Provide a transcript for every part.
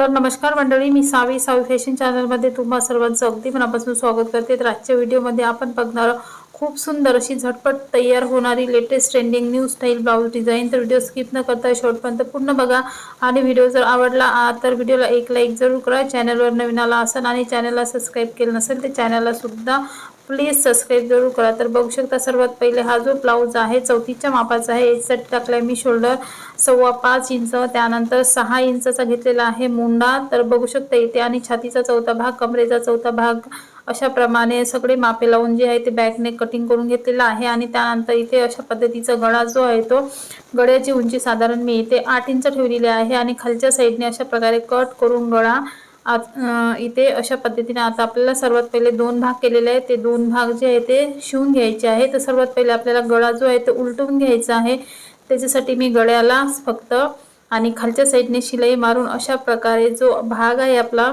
तर नमस्कार मंडळी मी सावी सावी फॅशन चॅनलमध्ये तुम्हा सर्वांचं अगदी मनापासून स्वागत करते. तर आजच्या व्हिडिओमध्ये आपण बघणार आहोत खूप सुंदर अशी झटपट तयार होणारी latest trending new style blouse design तर व्हिडिओ स्किप न करता शेवटपर्यंत पूर्ण बघा. आणि व्हिडिओ जर आवडला आ, तर व्हिडिओला एक लाईक जरूर करा. चॅनलवर नवीन आला असेल आणि चॅनलला सबस्क्राईब केलं नसेल तर चॅनलला सुद्धा प्लीज सबस्क्राईब जरूर करा. तर बघू शकता सर्वात पहिले हा जो ब्लाऊज आहे चौथीच्या मापाचा आहे. याच्यासाठी टाकलाय मी शोल्डर सव्वा पाच इंच त्यानंतर सहा इंचचा घेतलेला आहे मुंडा. तर बघू शकता इथे आणि छातीचा चौथा भाग कमरेचा चौथा भाग अशा प्रमाणे सगळे मापे लावून जे आहे ते बॅकने कटिंग करून घेतलेलं आहे आणि त्यानंतर इथे अशा पद्धतीचा गळा जो आहे तो गळ्याची उंची साधारण मी इथे आठ इंच ठेवलेली आहे आणि खालच्या साईडने अशा प्रकारे कट करून गळा आत इथे अशा पद्धतीने आता आपल्याला सर्वात पहिले दोन भाग केलेले आहेत. ते दोन भाग जे आहे ते शिवून घ्यायचे आहे. तर सर्वात पहिले आपल्याला गळा जो आहे तो उलटून घ्यायचा आहे. त्याच्यासाठी मी गळ्याला फक्त आणि खालच्या साईडने शिलाई मारून अशा प्रकारे जो भाग आहे आपला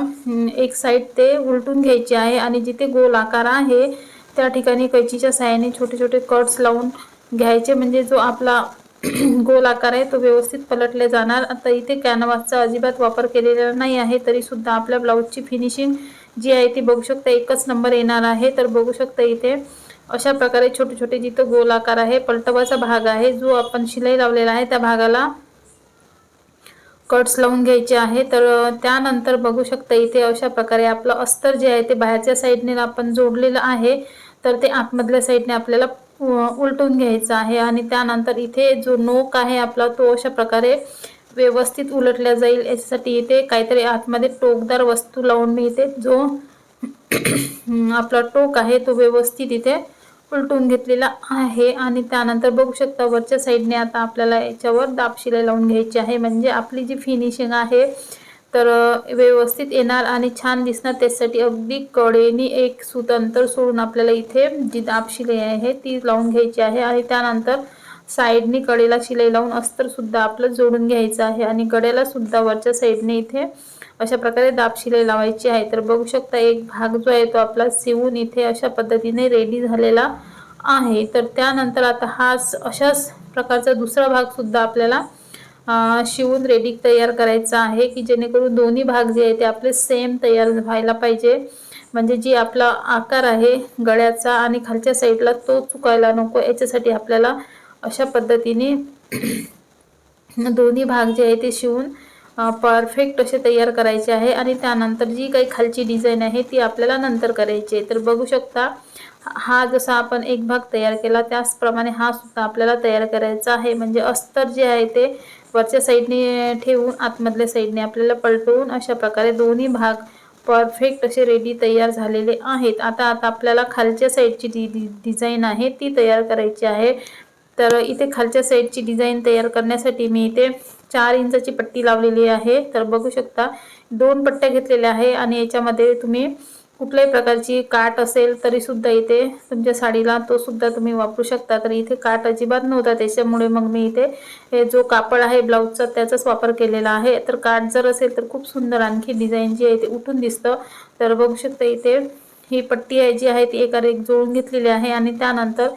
एक साईड ते उलटून घ्यायचे आहे आणि जिथे गोल आकार आहे त्या ठिकाणी कैचीच्या साहाय्याने छोटे छोटे कट्स लावून घ्यायचे. म्हणजे जो आपला गोल आकार आहे तो व्यवस्थित पलटले जाणार. आता इथे कॅनवासचा अजिबात वापर केलेला नाही आहे तरी सुद्धा आपल्या ब्लाऊजची फिनिशिंग जी आहे ती बघू शकता एकच नंबर येणार आहे. तर बघू शकता इथे अशा प्रकारे छोटे छोटे जिथं गोल आकार आहे पलटवाचा भाग आहे जो आपण शिलाई लावलेला आहे त्या भागाला कट्स लावून घ्यायचे आहे. तर त्यानंतर बघू शकता इथे अशा प्रकारे आपलं अस्तर जे आहे ते बाहेरच्या साईडने आपण जोडलेलं आहे. तर ते आतमधल्या साईडने आपल्याला उलटून घ्यायचं आहे. आणि त्यानंतर इथे जो नोक आहे आपला तो अशा प्रकारे व्यवस्थित उलटल्या जाईल. याच्यासाठी इथे काहीतरी आतमध्ये टोकदार वस्तू लावून मी इथे जो आपला टोक आहे तो व्यवस्थित इथे उलटून घेतलेला आहे. आणि त्यानंतर बघू शकता वरच्या साईडने आता आपल्याला याच्यावर दाब शिलाई लावून घ्यायची आहे. म्हणजे आपली जी फिनिशिंग आहे तर व्यवस्थित येणार आणि छान दिसणार. त्यासाठी अगदी कडेनी एक सूत अंतर सोडून आपल्याला इथे जी दाब शिलाई आहे ती लावून घ्यायची आहे. आणि त्यानंतर साईडनी कडेला शिलाई लावून अस्तर सुद्धा आपलं जोडून घ्यायचं आहे. आणि कडेला सुद्धा वरच्या साईडने इथे अशा प्रकारे दाब शिलाई लावायची आहे. तर बघू शकता एक भाग जो आहे तो आपला शिवून इथे अशा पद्धतीने रेडी झालेला आहे. तर त्यानंतर आता हाच अशाच प्रकारचा दुसरा भाग सुद्धा आपल्याला शिवून रेडी तयार करायचा आहे की जेणेकरून दोन्ही भाग जे आहे ते आपले सेम तयार व्हायला पाहिजे. म्हणजे जी आपला आकार आहे गळ्याचा आणि खालच्या साईडला तो चुकायला नको. याच्यासाठी आपल्याला अशा पद्धतीने दोन्ही भाग जे आहे ते शिवून परफेक्ट असे तयार करायचे आहे आणि त्यानंतर जी काही खालची डिझाईन आहे ती आपल्याला नंतर करायची आहे. तर बघू शकता हा जसा आपण एक भाग तयार केला त्याचप्रमाणे हा सुद्धा आपल्याला तयार करायचा आहे. म्हणजे अस्तर जे आहे ते वरच्या साईडने ठेवून आतमधल्या साईडने आपल्याला पलटवून अशा प्रकारे दोन्ही भाग परफेक्ट असे रेडी तयार झालेले आहेत. आता आता आपल्याला खालच्या साईडची जी डि डिझाईन आहे ती तयार करायची आहे. तर इथे खालच्या साईडची डिझाईन तयार करण्यासाठी मी इथे चार इंचाची पट्टी लावलेली आहे. तर बघू शकता दोन पट्ट्या घेतलेल्या आहे आणि याच्यामध्ये तुम्ही कुठल्याही प्रकारची काट असेल तरी सुद्धा इथे तुमच्या साडीला तो सुद्धा तुम्ही वापरू शकता. तर इथे काट अजिबात नव्हता त्याच्यामुळे मग मी इथे हे जो कापड आहे ब्लाऊजचा त्याचाच वापर केलेला आहे. तर काट जर असेल तर खूप सुंदर आणखी डिझाईन जी आहे ते उठून दिसतं. तर बघू शकता इथे ही पट्टी आहे जी आहे ती एका एक जोडून घेतलेली आहे आणि त्यानंतर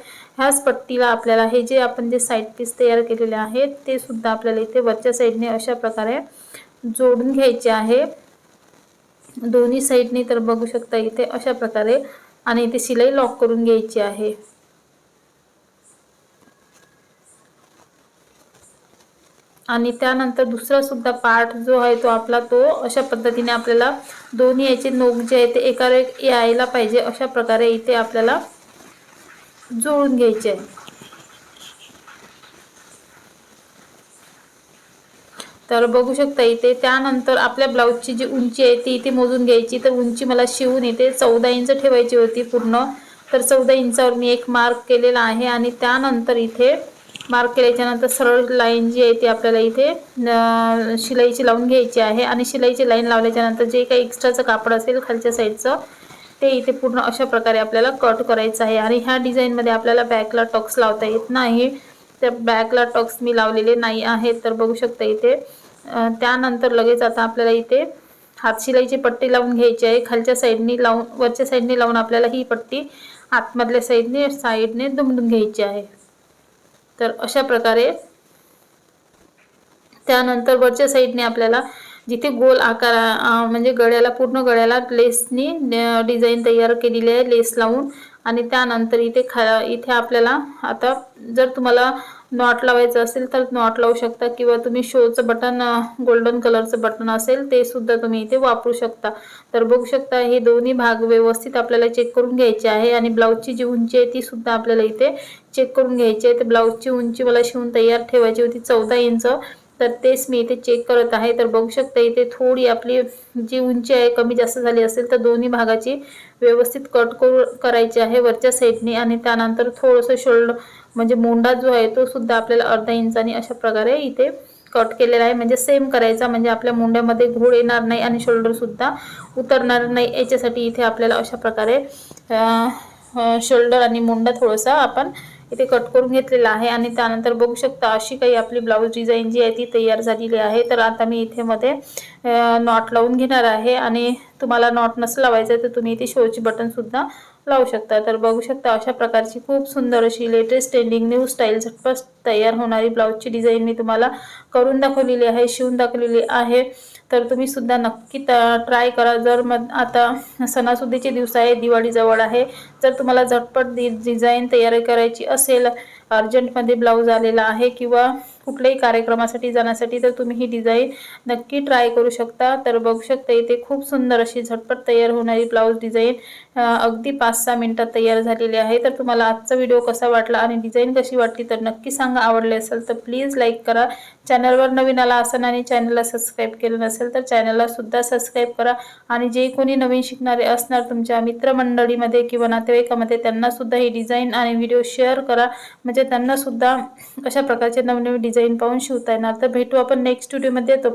ह्याच पट्टीला आपल्याला हे जे आपण जे साईड पीस तयार केलेले आहेत ते सुद्धा आपल्याला इथे वरच्या साईडने अशा प्रकारे जोडून घ्यायचे आहे. दोन्ही साईडने तर बघू शकता इथे अशा प्रकारे आणि इथे शिलाई लॉक करून घ्यायची आहे. आणि त्यानंतर दुसरा सुद्धा पार्ट जो आहे तो आपला तो अशा पद्धतीने आपल्याला दोन्ही याचे नोक जे आहे ते एकावर एक यायला पाहिजे अशा प्रकारे इथे आपल्याला जोडून घ्यायचे. आहे तर बघू शकता इथे त्यानंतर आपल्या ब्लाऊजची जी उंची आहे ती इथे मोजून घ्यायची. तर उंची मला शिवून इथे चौदा इंच ठेवायची होती पूर्ण. तर चौदा इंचावर मी एक मार्क केलेला आहे आणि त्यानंतर इथे मार्क केल्याच्यानंतर सरळ लाईन जी आहे ती आपल्याला इथे शिलाईची लावून घ्यायची आहे. आणि शिलाईची लाईन लावल्याच्यानंतर जे काही एक्स्ट्राचं कापड असेल खालच्या साईडचं ते इथे पूर्ण अशा प्रकारे आपल्याला कट करायचं आहे. आणि ह्या डिझाईनमध्ये आपल्याला बॅकला टॉक्स लावता येत नाही. त्या बॅकला टॉक्स मी लावलेले नाही आहेत. तर बघू शकता इथे. त्यानंतर लगेच आता आपल्याला इथे हातशिलाईची पट्टी लावून घ्यायची आहे. खालच्या साईडनी लावून वरच्या साईडने लावून आपल्याला ही पट्टी आतमधल्या साईडने साईडने दुमडून घ्यायची आहे. तर अशा प्रकारे त्यानंतर वरच्या साईडने आपल्याला जिथे गोल आकार म्हणजे गळ्याला पूर्ण गळ्याला लेसनी डिझाईन तयार केलेली आहे लेस लावून. आणि त्यानंतर इथे खा इथे आपल्याला आता जर तुम्हाला नॉट लावायचं असेल तर नॉट लावू शकता. किंवा तुम्ही शोचं बटन गोल्डन कलरचं बटन असेल ते सुद्धा तुम्ही इथे वापरू शकता. तर बघू शकता हे दोन्ही भाग व्यवस्थित आपल्याला चेक करून घ्यायचे आहे. आणि ब्लाऊजची जी उंची आहे ती सुद्धा आपल्याला इथे चेक करून घ्यायची आहे. तर ब्लाऊजची उंची मला शिवून तयार ठेवायची होती चौदा इंच. तर तेच मी इथे चेक करत आहे. तर बघू शकता इथे थोडी आपली जी उंची आहे कमी जास्त झाली असेल तर दोन्ही भागाची व्यवस्थित कट करू करायची आहे वरच्या साईडने आणि त्यानंतर थोडंसं शोल्डर म्हणजे मोंडा जो आहे तो सुद्धा आपल्याला अर्धा इंचानी अशा प्रकारे इथे कट केलेला आहे. म्हणजे सेम करायचा. म्हणजे आपल्या मुंड्यामध्ये घोड येणार नाही आणि शोल्डरसुद्धा उतरणार नाही. याच्यासाठी इथे आपल्याला अशा प्रकारे शोल्डर आणि मुंडा थोडासा आपण इथे कट करून घेतलेला आहे आणि त्यानंतर बघू शकता अशी काही आपली ब्लाऊज डिझाईन जी आहे ती तयार झालेली आहे. तर आता मी इथे मध्ये नॉट लावून घेणार आहे आणि तुम्हाला नॉट नसं लावायचं तर तुम्ही इथे शोची बटनसुद्धा लावू शकता. तर बघू शकता अशा प्रकारची खूप सुंदर अशी लेटेस्ट ट्रेंडिंग न्यू स्टाईल झटपट तयार होणारी ब्लाऊजची डिझाईन मी तुम्हाला करून दाखवलेली आहे शिवून दाखवलेली आहे. तर तुम्ही सुद्धा नक्की ट्राय करा. जर मग आता सणासुदीचे दिवस आहे दिवाळी जवळ आहे जर तुम्हाला झटपट डिझाईन तयार करायची असेल अर्जंटमध्ये ब्लाऊज आलेला आहे किंवा कुठल्याही कार्यक्रमासाठी जाण्यासाठी तर तुम्ही ही डिझाईन नक्की ट्राय करू शकता. तर बघू शकता इथे खूप सुंदर अशी झटपट तयार होणारी ब्लाऊज डिझाईन अगदी पाच सहा मिनटात तयार झालेली आहे. तर तुम्हाला आजचा व्हिडिओ कसा वाटला आणि डिझाईन कशी वाटली तर नक्की सांगा. आवडले असेल तर प्लीज लाईक करा. चॅनलवर नवीन आला असाल आणि चॅनलला सबस्क्राईब केलं नसेल तर चॅनलला सुद्धा सबस्क्राईब करा. आणि जे कोणी नवीन शिकणारे असणार तुमच्या मित्रमंडळीमध्ये किंवा नातेवाईकामध्ये त्यांनासुद्धा ही डिझाईन आणि व्हिडिओ शेअर करा. म्हणजे त्यांना सुद्धा अशा प्रकारचे नवनवीन डिझाईन पाहून शिवता येणार तर भेटू आपण नेक्स्ट व्हिडिओमध्ये पण